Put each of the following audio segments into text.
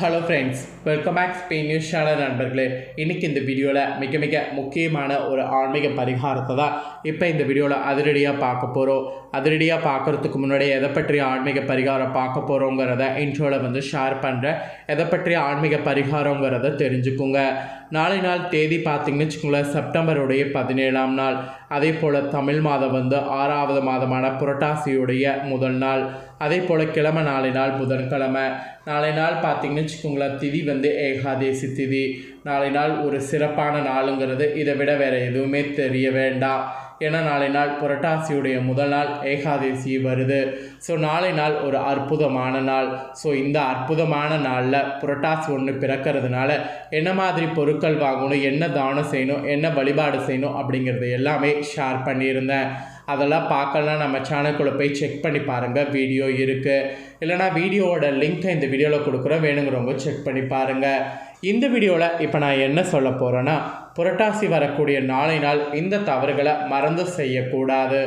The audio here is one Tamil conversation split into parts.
Hello friends welcome back Spain news channel நண்பர்களே. இன்றைக்கி இந்த வீடியோவில் மிக மிக முக்கியமான ஒரு ஆன்மீக பரிகாரத்தை தான் இப்போ இந்த வீடியோவில் அதிரடியாக பார்க்க போகிறோம் அதிரடியாக பார்க்குறதுக்கு முன்னாடி எதை பற்றிய ஆன்மீக பரிகாரம் பார்க்க போகிறோங்கிறத இன்ட்ரோவில் வந்து ஷேர் பண்ணுறேன் எதை பற்றிய ஆன்மீக பரிகாரங்கிறத தெரிஞ்சுக்குங்க. நாளை நாள் தேதி பார்த்தீங்கன்னு வச்சுக்கோங்களேன் செப்டம்பருடைய பதினேழாம் நாள். அதே போல் தமிழ் மாதம் வந்து ஆறாவது மாதமான புரட்டாசியுடைய முதல் நாள். அதே போல் கிழமை நாளை நாள் புதன்கிழமை. நாளை நாள் பார்த்தீங்கன்னு வச்சுக்கோங்களேன் திதி வந்து ஏகாதேசி திதி. நாளை நாள் ஒரு சிறப்பான நாளுங்கிறது. இதை விட வேறு எதுவுமே தெரிய வேண்டாம். ஏன்னா நாளை நாள் புரட்டாசியுடைய முதல் நாள் ஏகாதேசி வருது. ஸோ நாளை நாள் ஒரு அற்புதமான நாள். ஸோ இந்த அற்புதமான நாளில் புரட்டாசி ஒன்று பிறக்கிறதுனால என்ன மாதிரி பொருட்கள் வாங்கணும் என்ன தானம் செய்யணும் என்ன வழிபாடு செய்யணும் அப்படிங்கிறது எல்லாமே ஷேர் பண்ணியிருந்தேன். அதெல்லாம் பார்க்கலாம் நம்ம சேனலுக்குள்ளே போய் செக் பண்ணி பாருங்கள் வீடியோ இருக்குது இல்லைனா வீடியோவோட லிங்க்கை இந்த வீடியோவில் கொடுக்குறோம் வேணுங்கிறவங்க செக் பண்ணி பாருங்கள் இந்த வீடியோவில் இப்போ நான் என்ன சொல்ல போகிறேன்னா புரட்டாசி வரக்கூடிய நாளை நாள் இந்த தவறுகளை மறந்து செய்யக்கூடாது.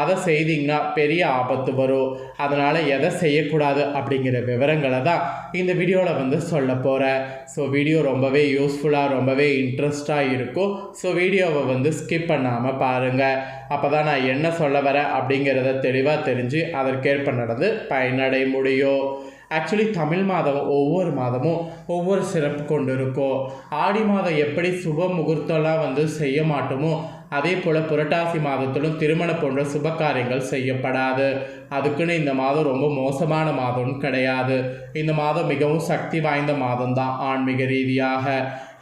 அதை செய்திங்கன்னா பெரிய ஆபத்து வரும். அதனால் எதை செய்யக்கூடாது அப்படிங்கிற விவரங்களை தான் இந்த வீடியோவில் வந்து சொல்ல போகிறேன் ஸோ வீடியோ ரொம்பவே யூஸ்ஃபுல்லாக ரொம்பவே இன்ட்ரெஸ்டாக இருக்கும். ஸோ வீடியோவை வந்து ஸ்கிப் பண்ணாமல் பாருங்கள் அப்போ தான் நான் என்ன சொல்ல வரேன் அப்படிங்கிறத தெளிவாக தெரிஞ்சு அதற்கேற்ப நடந்து பயனடை முடியும். ஆக்சுவலி தமிழ் மாதம் ஒவ்வொரு மாதமும் ஒவ்வொரு சிறப்பு கொண்டு இருக்கும் ஆடி மாதம் எப்படி சுப முகூர்த்தம்லாம் வந்து செய்ய மாட்டோமோ அதே போல் புரட்டாசி மாதத்திலும் திருமணம் போன்ற சுப காரியங்கள் செய்யப்படாது. அதுக்குன்னு இந்த மாதம் ரொம்ப மோசமான மாதம்னு கிடையாது. இந்த மாதம் மிகவும் சக்தி வாய்ந்த மாதம் தான் ஆன்மீக ரீதியாக.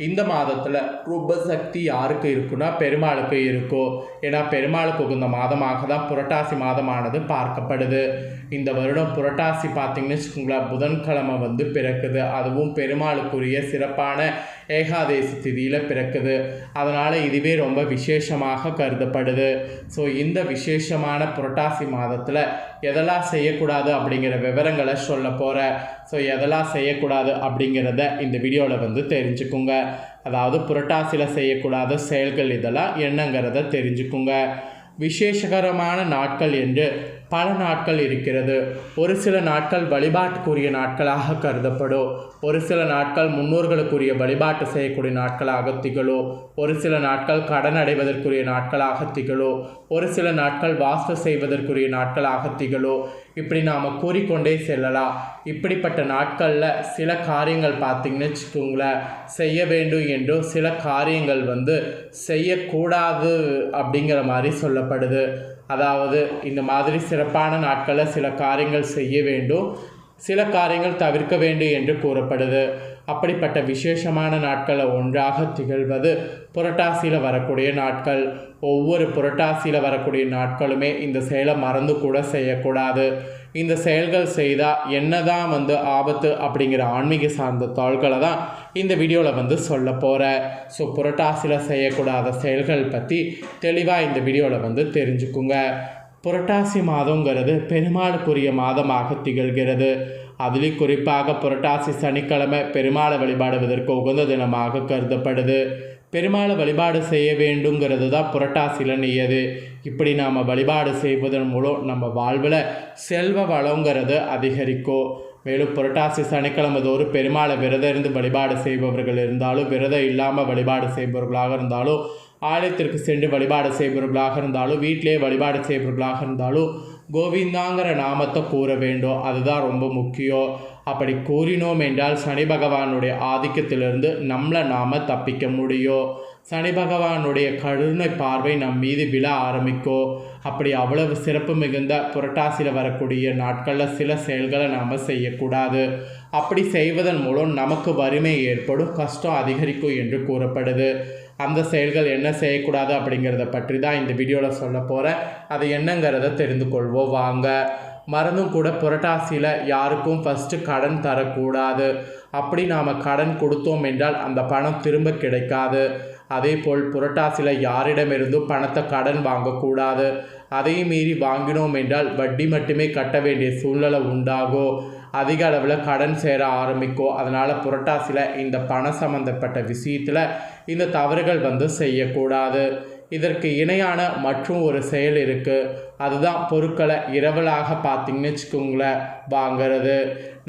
இந்த மாதத்தில் ரொம்ப சக்தி யாருக்கு இருக்குன்னா பெருமாளுக்கு இருக்கும் ஏன்னா பெருமாளுக்கு உகந்த மாதமாக தான் புரட்டாசி மாதமானது பார்க்கப்படுது. இந்த வருடம் புரட்டாசி பார்த்திங்கன்னு வச்சுக்கோங்களேன் புதன்கிழமை வந்து பிறக்குது. அதுவும் பெருமாளுக்குரிய சிறப்பான ஏகாதேசி திதியில் பிறக்குது. அதனால் இதுவே ரொம்ப விசேஷம். விசேஷமாக கருதப்படுது. ஸோ இந்த விசேஷமான புரட்டாசி மாதத்தில் எதெல்லாம் செய்யக்கூடாது அப்படிங்கிற விவரங்களை சொல்ல போகிறேன் ஸோ எதெல்லாம் செய்யக்கூடாது அப்படிங்கிறத இந்த வீடியோவில் வந்து தெரிஞ்சுக்குங்க. அதாவது புரட்டாசியில் செய்யக்கூடாத செயல்கள் இதெல்லாம் என்னங்கிறத தெரிஞ்சுக்குங்க. விசேஷகரமான நாட்கள் என்று பல நாட்கள் இருக்கிறது. ஒரு சில நாட்கள் வழிபாட்டுக்குரிய நாட்களாக கருதப்படும். ஒரு சில நாட்கள் முன்னோர்களுக்குரிய வழிபாட்டு செய்யக்கூடிய நாட்களாக திகழும். ஒரு சில நாட்கள் கடன் அடைவதற்குரிய நாட்களாக திகழும். ஒரு சில நாட்கள் வாஸ்து செய்வதற்குரிய நாட்களாக திகழும். இப்படி நாம் கூறிக்கொண்டே செல்லலாம். இப்படிப்பட்ட நாட்களில் சில காரியங்கள் பார்த்திங்கன்னு வச்சுக்கோங்களேன். செய்ய வேண்டும் என்றும் சில காரியங்கள் வந்து செய்யக்கூடாது அப்படிங்கிற மாதிரி சொல்லப்படுது. அதாவது இந்த மாதிரி சிறப்பான நாட்களில் சில காரியங்கள் செய்ய வேண்டும். சில காரியங்கள் தவிர்க்க வேண்டும் என்று கூறப்படுது. அப்படிப்பட்ட விசேஷமான நாட்களை ஒன்றாக திகழ்வது புரட்டாசியில் வரக்கூடிய நாட்கள். ஒவ்வொரு புரட்டாசியில் வரக்கூடிய நாட்களுமே இந்த செயலை மறந்து கூட செய்யக்கூடாது. இந்த செயல்கள் செய்தால் என்னதான் வந்து ஆபத்து அப்படிங்கிற ஆன்மீக சார்ந்த தாள்களை தான் இந்த வீடியோவில் வந்து சொல்ல போகிறேன் ஸோ புரட்டாசியில் செய்யக்கூடாத செயல்கள் பற்றி தெளிவாக இந்த வீடியோவில் வந்து தெரிஞ்சுக்குங்க. புரட்டாசி மாதங்கிறது பெருமாளுக்குரிய மாதமாக திகழ்கிறது. அதிலும் குறிப்பாக புரட்டாசி சனிக்கிழமை பெருமாளை வழிபாடுவதற்கு உகந்த தினமாக கருதப்படுது. பெருமாளை வழிபாடு செய்ய வேண்டுங்கிறது தான் புரட்டாசியில் நெய்யது இப்படி நாம் வழிபாடு செய்வதன் மூலம் நம்ம வாழ்வில் செல்வ வளங்கிறது அதிகரிக்கும் மேலும் புரட்டாசி சனிக்கிழமை தோறும் பெருமாளை விரதம் இருந்து வழிபாடு செய்பவர்கள் இருந்தாலும் விரதம் இல்லாமல் வழிபாடு செய்பவர்களாக இருந்தாலும் ஆலயத்திற்கு சென்று வழிபாடு செய்பவர்களாக இருந்தாலும் வீட்டிலே வழிபாடு செய்பவர்களாக இருந்தாலும் கோவிந்தாங்கிற நாமத்தை கூற வேண்டும் அதுதான் ரொம்ப முக்கியம். அப்படி கூறினோம் என்றால் சனி பகவானுடைய ஆதிக்கத்திலிருந்து நம்மளை நாம் தப்பிக்க முடியும். சனி பகவானுடைய கருணை பார்வை நம் மீது விழ ஆரம்பிக்கும். அப்படி அவ்வளவு சிறப்பு மிகுந்த புரட்டாசியில் வரக்கூடிய நாட்களில் சில செயல்களை நாம் செய்யக்கூடாது. அப்படி செய்வதன் மூலம் நமக்கு வறுமை ஏற்படும் கஷ்டம் அதிகரிக்கும் என்று கூறப்படுது. அந்த செயல்கள் என்ன செய்யக்கூடாது அப்படிங்கிறத பற்றி தான் இந்த வீடியோவில் சொல்ல போகிறேன் அது என்னங்கிறத தெரிந்து கொள்வோம். வாங்க. மறந்தும் கூட புரட்டாசியில் யாருக்கும் ஃபஸ்ட்டு கடன் தரக்கூடாது. அப்படி நாம் கடன் கொடுத்தோம் என்றால் அந்த பணம் திரும்ப கிடைக்காது. அதே போல் புரட்டாசியில் யாரிடமிருந்தும் பணத்தை கடன் வாங்கக்கூடாது. அதையும் மீறி வாங்கினோம் என்றால் வட்டி மட்டுமே கட்ட வேண்டிய சூழ்நிலை உண்டாகும். அதிக அளவில் கடன் சேர ஆரம்பிக்கும் அதனால் புரட்டாசியில் இந்த பணம் சம்மந்தப்பட்ட விஷயத்தில் இந்த தவறுகள் வந்து செய்யக்கூடாது. இதற்கு இணையான மற்றும் ஒரு செயல் இருக்குது அதுதான் பொருட்களை இரவலாக பார்த்தீங்கன்னு வச்சுக்கோங்களேன் வாங்கிறது.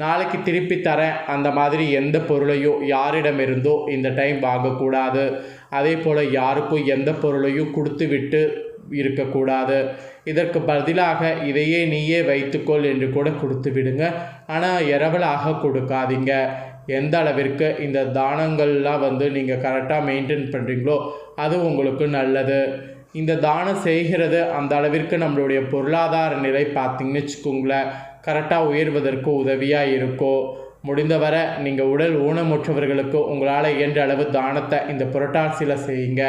நாளைக்கு திருப்பி தரேன் அந்த மாதிரி எந்த பொருளையும் யாரிடமிருந்தோ இந்த டைம் வாங்கக்கூடாது. அதே போல் யாருக்கும் எந்த பொருளையும் கொடுத்து விட்டு இருக்கக்கூடாது. இதற்கு பதிலாக இதையே நீயே வைத்துக்கொள் என்று கூட கொடுத்து விடுங்க. ஆனால் இரவலாக கொடுக்காதீங்க. எந்த அளவிற்கு இந்த தானங்கள்லாம் வந்து நீங்கள் கரெக்டாக மெயின்டைன் பண்ணுறீங்களோ அது உங்களுக்கு நல்லது. இந்த தானம் செய்கிறது அந்த அளவிற்கு நம்மளுடைய பொருளாதார நிலை பார்த்தீங்கன்னு வச்சுக்கோங்களேன் கரெக்டாக உயர்வதற்கு உதவியாக இருக்கும் முடிந்தவரை நீங்கள் உடல் ஊனமுற்றவர்களுக்கு உங்களால் இயன்ற அளவு தானத்தை இந்த புரட்டாசியில் செய்யுங்க.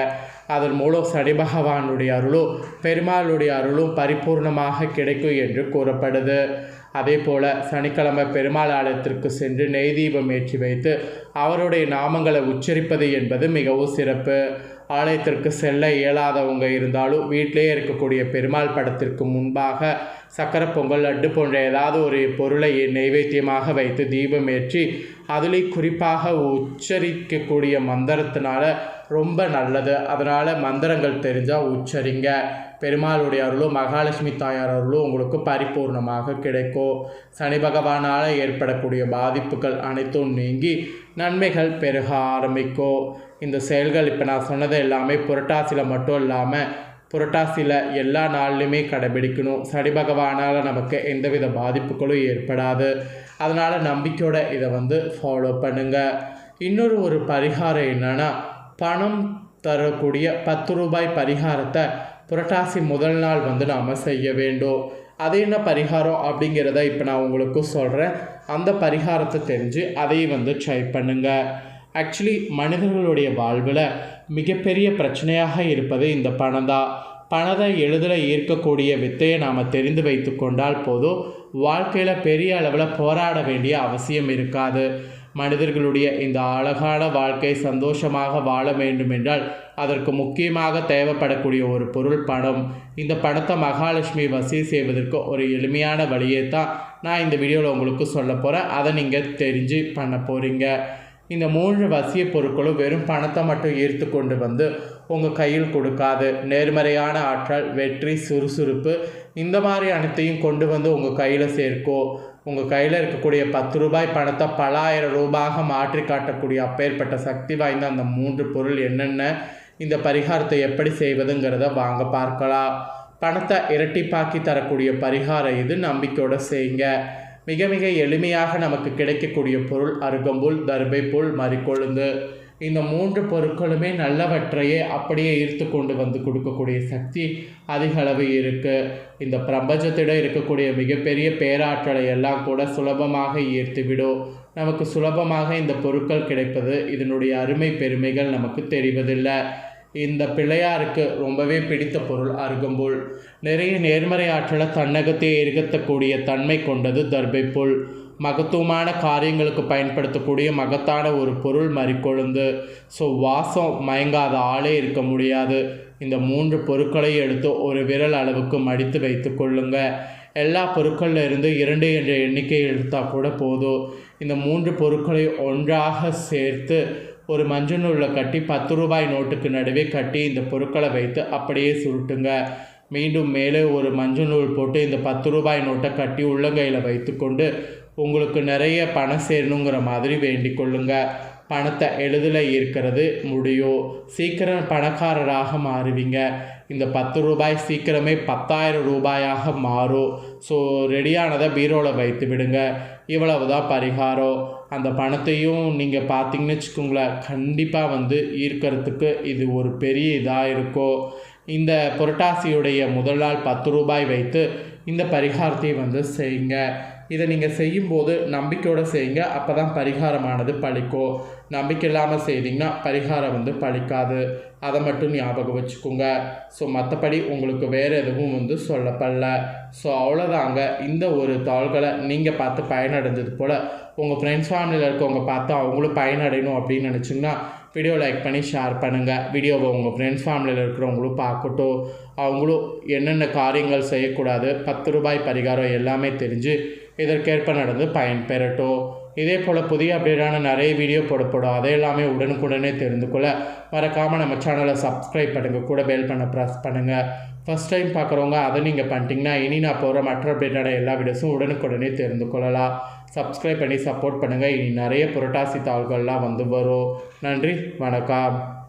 அதன் மூலம் சனி பகவானுடைய அருளும் பெருமாளுடைய அருளும் பரிபூர்ணமாக கிடைக்கும் என்று கூறப்படுது. அதே போல் சனிக்கிழமை பெருமாள் ஆலயத்திற்கு சென்று நெய் தீபம் ஏற்றி வைத்து அவருடைய நாமங்களை உச்சரிப்பது என்பது மிகவும் சிறப்பு. ஆலயத்திற்கு செல்ல இயலாதவங்க இருந்தாலும் வீட்டிலேயே இருக்கக்கூடிய பெருமாள் படத்திற்கு முன்பாக சக்கரை பொங்கல் லட்டு போன்ற ஏதாவது ஒரு பொருளை நைவேத்தியமாக வைத்து தீபம் ஏற்றி அதிலே குறிப்பாக உச்சரிக்கக்கூடிய மந்திரத்தினால ரொம்ப நல்லது. அதனால் மந்திரங்கள் தெரிஞ்சால் உச்சரிங்க. பெருமாளுடைய அருளும் மகாலட்சுமி தாயார் அருளும் உங்களுக்கு பரிபூர்ணமாக கிடைக்கும். சனி பகவானால் ஏற்படக்கூடிய பாதிப்புகள் அனைத்தும் நீங்கி நன்மைகள் பெருக ஆரம்பிக்கும். இந்த செயல்கள் இப்போ நான் சொன்னது எல்லாமே புரட்டாசியில் மட்டும் இல்லாமல் புரட்டாசியில் எல்லா நாள்லையுமே கடைபிடிக்கணும். சனி பகவானால் நமக்கு எந்தவித பாதிப்புகளும் ஏற்படாது. அதனால் நம்பிக்கையோட இதை வந்து ஃபாலோ பண்ணுங்கள் இன்னொரு ஒரு பரிகாரம் என்னென்னா பணம் தரக்கூடிய பத்து ரூபாய் பரிகாரத்தை புரட்டாசி முதல் நாள் வந்து நாம் செய்ய வேண்டும். அது என்ன பரிகாரம் அப்படிங்கிறத இப்போ நான் உங்களுக்கு சொல்கிறேன் அந்த பரிகாரத்தை தெரிஞ்சு அதையும் வந்து ட்ரை பண்ணுங்கள் ஆக்சுவலி மனிதர்களுடைய வாழ்வில் மிகப்பெரிய பிரச்சனையாக இருப்பது இந்த பணம் தான். பணத்தை எளிதில் ஈர்க்கக்கூடிய வித்தையை நாம் தெரிந்து வைத்து கொண்டால் போதும். வாழ்க்கையில் பெரிய அளவில் போராட வேண்டிய அவசியம் இருக்காது. மனிதர்களுடைய இந்த அழகான வாழ்க்கை சந்தோஷமாக வாழ வேண்டுமென்றால் அதற்கு முக்கியமாக தேவைப்படக்கூடிய ஒரு பொருள் பணம். இந்த பணத்தை மகாலட்சுமி வசதி செய்வதற்கு ஒரு எளிமையான வழியை தான் நான் இந்த வீடியோவில் உங்களுக்கு சொல்ல போகிறேன் அதை நீங்கள் தெரிஞ்சு பண்ண போகிறீங்க இந்த மூன்று வசிய பொருட்களும் வெறும் பணத்தை மட்டும் ஈர்த்து கொண்டு வந்து உங்கள் கையில் கொடுக்காது. நேர்மறையான ஆற்றல் வெற்றி சுறுசுறுப்பு இந்த மாதிரி அனைத்தையும் கொண்டு வந்து உங்கள் கையில் சேர்க்கும் உங்கள் கையில் இருக்கக்கூடிய பத்து ரூபாய் பணத்தை பல ஆயிரம் ரூபாயாக மாற்றி காட்டக்கூடிய அப்பேற்பட்ட சக்தி வாய்ந்த அந்த மூன்று பொருள் என்னென்ன? இந்த பரிகாரத்தை எப்படி செய்வதுங்கிறத வாங்க பார்க்கலாம். பணத்தை இரட்டிப்பாக்கி தரக்கூடிய பரிகாரம் இது. நம்பிக்கையோடு செய்யுங்க. மிக மிக எளிமையாக நமக்கு கிடைக்கக்கூடிய பொருள் அருகம்புல் தர்பைப்புல் மறிக்கொழுந்து. இந்த மூன்று பொருட்களுமே நல்லவற்றையே அப்படியே ஈர்த்து கொண்டு வந்து கொடுக்கக்கூடிய சக்தி அதிக அளவு இருக்குது இந்த பிரபஞ்சத்திடம் இருக்கக்கூடிய மிகப்பெரிய பேராற்றலை எல்லாம் கூட சுலபமாக ஈர்த்து விடும். நமக்கு சுலபமாக இந்த பொருட்கள் கிடைப்பது இதனுடைய அருமை பெருமைகள் நமக்கு தெரிவதில்லை. இந்த பிள்ளையாருக்கு ரொம்பவே பிடித்த பொருள் அருகம்புல். நிறைய நேர்மறை ஆற்றலை தன்னகத்தை இருக்கத்தக்கூடிய தன்மை கொண்டது தர்பைப்புல். மகத்துவமான காரியங்களுக்கு பயன்படுத்தக்கூடிய மகத்தான ஒரு பொருள் மறிக்கொழுந்து. ஸோ வாசம் மயங்காத ஆளே இருக்க முடியாது. இந்த மூன்று பொருட்களை எடுத்து ஒரு விரல் அளவுக்கு மடித்து வைத்து கொள்ளுங்க. எல்லா பொருட்களில் இருந்து இரண்டு என்ற எண்ணிக்கை எடுத்தால் கூட போதும். இந்த மூன்று பொருட்களை ஒன்றாக சேர்த்து ஒரு மஞ்சள் நூலில் கட்டி பத்து ரூபாய் நோட்டுக்கு நடுவே கட்டி இந்த பொருட்களை வைத்து அப்படியே சுருட்டுங்க. மீண்டும் மேலே ஒரு மஞ்சள் நூல் போட்டு இந்த பத்து ரூபாய் நோட்டை கட்டி உள்ளங்கையில் வைத்துக்கொண்டு உங்களுக்கு நிறைய பணம் சேரணுங்கிற மாதிரி வேண்டிக் கொள்ளுங்க. பணத்தை எளிதில் ஈர்க்கிறது முடியும் சீக்கிரம் பணக்காரராக மாறுவீங்க. இந்த பத்து ரூபாய் சீக்கிரமே பத்தாயிரம் ரூபாயாக மாறும். ஸோ ரெடியானதை பீரோவில் வைத்து விடுங்க. இவ்வளவு தான் பரிகாரம். அந்த பணத்தையும் நீங்கள் பார்த்தீங்கன்னு வச்சுக்கோங்களேன் கண்டிப்பாக வந்து ஈர்க்கிறதுக்கு இது ஒரு பெரிய இதாக இருக்கும். இந்த புரட்டாசியுடைய முதல் நாள் பத்து ரூபாய் வைத்து இந்த பரிகாரத்தை வந்து செய்யுங்க. இதை நீங்கள் செய்யும்போது நம்பிக்கையோடு செய்யுங்க. அப்போ தான் பரிகாரமானது பழிக்கும் நம்பிக்கை இல்லாமல் செய்தீங்கன்னா பரிகாரம் வந்து பழிக்காது. அதை மட்டும் ஞாபகம் வச்சுக்கோங்க. ஸோ மற்றபடி உங்களுக்கு வேறு எதுவும் வந்து சொல்லப்படல. ஸோ அவ்வளோதாங்க இந்த ஒரு தாள்களை நீங்கள் பார்த்து பயனடைஞ்சது போல் உங்கள் ஃப்ரெண்ட்ஸ் ஃபேமிலியில் இருக்கவங்க பார்த்து அவங்களும் பயனடையணும் அப்படின்னு நினச்சிங்கன்னா வீடியோ லைக் பண்ணி ஷேர் பண்ணுங்கள் வீடியோவை உங்கள் ஃப்ரெண்ட்ஸ் ஃபேமிலியில் இருக்கிறவங்களும் பார்க்கட்டும். அவங்களும் என்னென்ன காரியங்கள் செய்யக்கூடாது பத்து ரூபாய் பரிகாரம் எல்லாமே தெரிஞ்சு இதற்கேற்ப நடந்து பயன் பெறட்டும் இதே போல் புதிய அப்டேட்டான நிறைய வீடியோ போடப்படும். அதை எல்லாமே உடனுக்குடனே தெரிந்து கொள்ள மறக்காமல் நம்ம சேனலை சப்ஸ்கிரைப் பண்ணுங்கள் கூட பெல் பண்ண ப்ரெஸ் பண்ணுங்கள் ஃபஸ்ட் டைம் பார்க்குறவங்க அதை நீங்கள் பண்ணிட்டீங்கன்னா இனி நான் போகிற மற்ற அப்டேட்டான எல்லா வீடியோஸும் உடனுக்குடனே தெரிந்து கொள்ளலாம். சப்ஸ்கிரைப் பண்ணி சப்போர்ட் பண்ணுங்கள் இனி நிறைய புரட்டாசி தாள்கள்லாம் வந்து வரும். நன்றி. வணக்கம்.